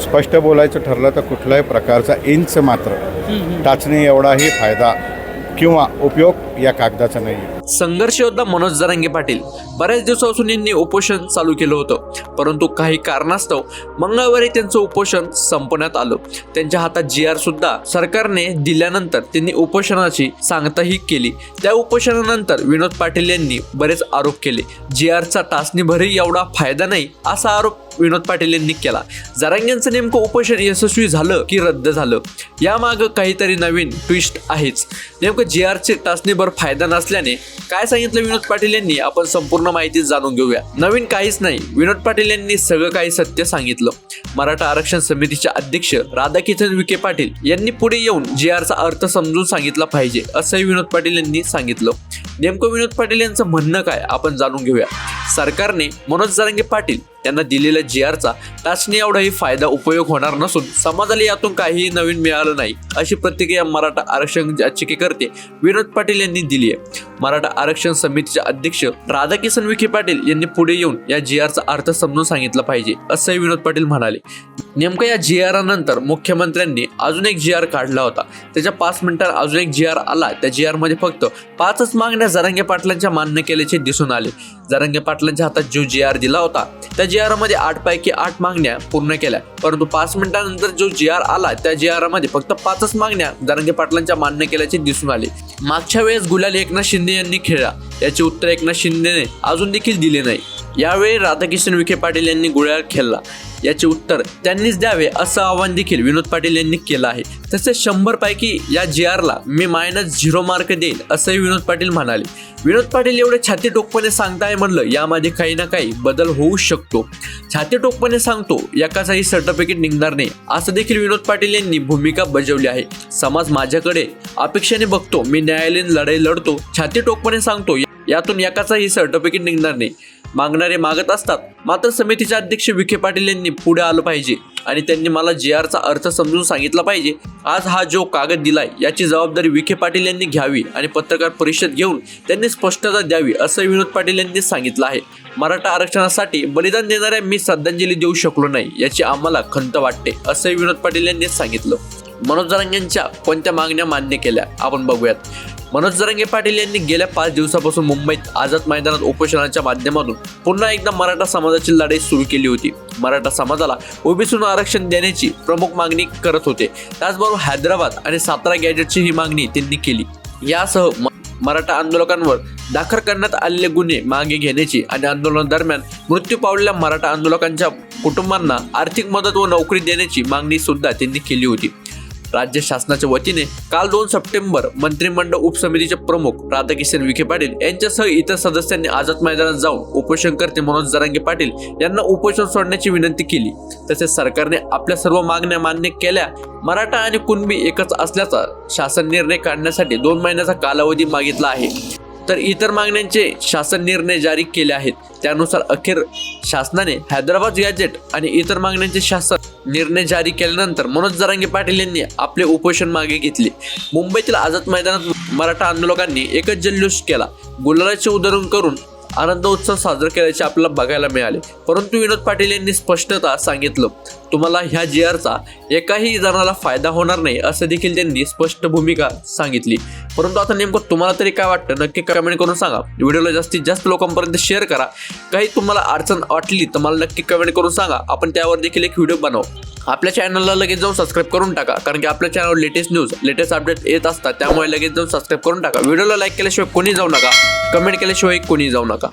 स्पष्ट बोलायचं ठरलं तर कुठल्याही प्रकारचा इंच मात्र टाचणी एवढाही फायदा किंवा उपयोग या कागदाचा नाही संघर्ष योद्धा मनोज जरांगे पाटील बऱ्याच दिवसापासून यांनी उपोषण चालू केलं होतं. परंतु काही कारणास्तव मंगळवारी त्यांचं उपोषण संपण्यात आलं. त्यांच्या हातात जी आर सुद्धा सरकारने दिल्यानंतर त्यांनी उपोषणाची सांगताही केली. त्या उपोषणानंतर विनोद पाटील यांनी बरेच आरोप केले. जी आरचा टाचणीभरही एवढा फायदा नाही असा आरोप विनोद पाटील यांनी केला. जरांग्यांचं नेमकं उपोषण यशस्वी झालं की रद्द झालं? यामागं काहीतरी नवीन ट्विस्ट आहेच. नेमकं जी आरचे टाचणीभर फायदा नसल्याने काय सांगितलं विनोद पाटील यांनी आपण संपूर्ण माहिती जाणून घेऊया. नवीन काहीच नाही विनोद पाटील यांनी सगळं काही सत्य सांगितलं. मराठा आरक्षण समितीचे अध्यक्ष राधाकिशन विखे पाटील यांनी पुढे येऊन जी आरचा अर्थ समजून सांगितला पाहिजे असंही विनोद पाटील यांनी सांगितलं. नेमकं विनोद पाटील यांचं म्हणणं काय? आपण जाणून घेऊया. सरकारने मनोज जरांगे पाटील यांना दिलेल्या जी आरचा टाचणी एवढाही फायदा उपयोग होणार नसून समाजाला यातून काहीही नवीन मिळालं नाही अशी प्रतिक्रिया मराठा आरक्षण याचिकेकर्ते विनोद पाटील यांनी दिली आहे. मराठा आरक्षण समितीचे अध्यक्ष राधाकिशन विखे पाटील यांनी पुढे येऊन या जी आरचा अर्थ समजून सांगितला पाहिजे असंही विनोद पाटील म्हणाले. नेमकं या जी आर नंतर मुख्यमंत्र्यांनी अजून एक जी आर काढला होता. त्याच्या पाच मिनिटात अजून एक जी आर आला. त्या जी आरमध्ये फक्त पाचच मागण्या जरांगे पाटलांच्या मान्य केल्याचे दिसून आले. जरांगे पाटलांच्या हातात जो जी आर दिला होता त्या जी आरमध्ये आठ पैकी आठ मागण्या पूर्ण केल्या. परंतु पाच मिनिटांनंतर जो जी आर आला त्या जी आरमध्ये फक्त पाचच मागण्या जरांगे पाटलांच्या मान्य केल्याचे दिसून आले. मागच्या वेळेस गुलाल एकनाथ शिंदे यांनी खेळला. याचे उत्तर एकनाथ शिंदेने अजून देखील दिले नाही. यावेळी राधाकिशन विखे पाटील यांनी गुळ्याळ खेळला. याचे उत्तर त्यांनीच द्यावे असं आवाहन देखील विनोद पाटील यांनी केलं आहे. तसेच शंभर पैकी या जी आरला मी मायनस झिरो मार्क देईल असंही विनोद पाटील म्हणाले. विनोद पाटील एवढे छाती टोकपणे सांगताय म्हणलं यामध्ये काही ना काही बदल होऊ शकतो. छाती टोकपणे सांगतो एकाचाही सर्टिफिकेट निघणार नाही असं देखील विनोद पाटील यांनी भूमिका बजावली आहे. समाज माझ्याकडे अपेक्षेने बघतो मी न्यायालयीन लढाई लढतो छाती टोकपणे सांगतो यातून एकाचाही सर्टिफिकेट निघणार नाही. मागणारे मागत असतात. मात्र समितीचे अध्यक्ष विखे पाटील यांनी पुढे आलं पाहिजे आणि त्यांनी मला जे आरचा अर्थ समजून सांगितला पाहिजे आज हा जो कागद दिलाय याची जबाबदारी विखे पाटील यांनी घ्यावी आणि पत्रकार परिषद घेऊन त्यांनी स्पष्टता द्यावी असं विनोद पाटील यांनी सांगितलं आहे. मराठा आरक्षणासाठी बलिदान देणाऱ्या मी श्रद्धांजली देऊ शकलो नाही याची आम्हाला खंत वाटते असंही विनोद पाटील यांनी सांगितलं. मनोज जरांगेंच्या कोणत्या मागण्या मान्य केल्या आपण बघूयात. मनोज जरंगे पाटील यांनी गेल्या पाच दिवसापासून मुंबईत आझाद मैदानात उपोषणाच्या माध्यमातून पुन्हा एकदा मराठा समाजाची लढाई सुरू केली होती. मराठा समाजाला ओबीसीनं आरक्षण देण्याची प्रमुख मागणी करत होते. त्याचबरोबर हैदराबाद आणि सातारा गॅजेटची ही मागणी त्यांनी केली. यासह म- मराठा आंदोलकांवर दाखल करण्यात आलेले गुन्हे मागे घेण्याची आणि आंदोलनादरम्यान मृत्यू पावलेल्या मराठा आंदोलकांच्या कुटुंबांना आर्थिक मदत व नोकरी देण्याची मागणी सुद्धा त्यांनी केली होती. राज्य शासनाच्या वतीने काल दोन सप्टेंबर मंत्रिमंडळ उपसमितीचे प्रमुख राधाकिशन विखे पाटील यांच्यासह इतर सदस्यांनी आझाद मैदानात जाऊन उपोषणकर्ते मनोज जरांगे पाटील यांना उपोषण सोडण्याची विनंती केली. तसेच सरकारने आपल्या सर्व मागण्या मान्य केल्या. मराठा आणि कुणबी एकच असल्याचा शासन निर्णय काढण्यासाठी दोन महिन्याचा कालावधी मागितला आहे. तर इतर मागण्यांचे शासन निर्णय जारी केले आहेत. त्यानुसार अखेर शासनाने हैदराबाद गॅजेट आणि इतर मागण्यांचे शासन निर्णय जारी केल्यानंतर मनोज जरांगे पाटील यांनी आपले उपोषण मागे घेतले. मुंबईतील आझाद मैदानात मराठा आंदोलकांनी एकच जल्लोष केला. गुलालाचे उदाहरण करून आनंद उत्सव साजरा केल्याचे आपल्याला बघायला मिळाले. परंतु विनोद पाटील यांनी स्पष्टता सांगितलं तुम्हाला ह्या जी आरचा एकाही जणाला फायदा होणार नाही असं देखील त्यांनी स्पष्ट भूमिका सांगितली. परंतु आता नेमकं तुम्हाला तरी काय वाटतं? नक्की कमेंट करून सांगा. व्हिडिओला जास्तीत जास्त लोकांपर्यंत शेअर करा. काही तुम्हाला अडचण वाटली तर मला नक्की कमेंट करून सांगा. आपण त्यावर देखील एक व्हिडिओ बनवू. आपल्या चॅनलला लगेच जाऊन सबस्क्राईब करून टाका. कारण की आपल्या चॅनलवर लेटेस्ट न्यूज लेटेस्ट अपडेट येत असतात. त्यामुळे लगेच जाऊन सबस्क्राईब करून टाका. व्हिडिओला लाईक केल्याशिवाय कोणी जाऊ नका. कमेंट केल्याशिवाय कोणी जाऊ नका.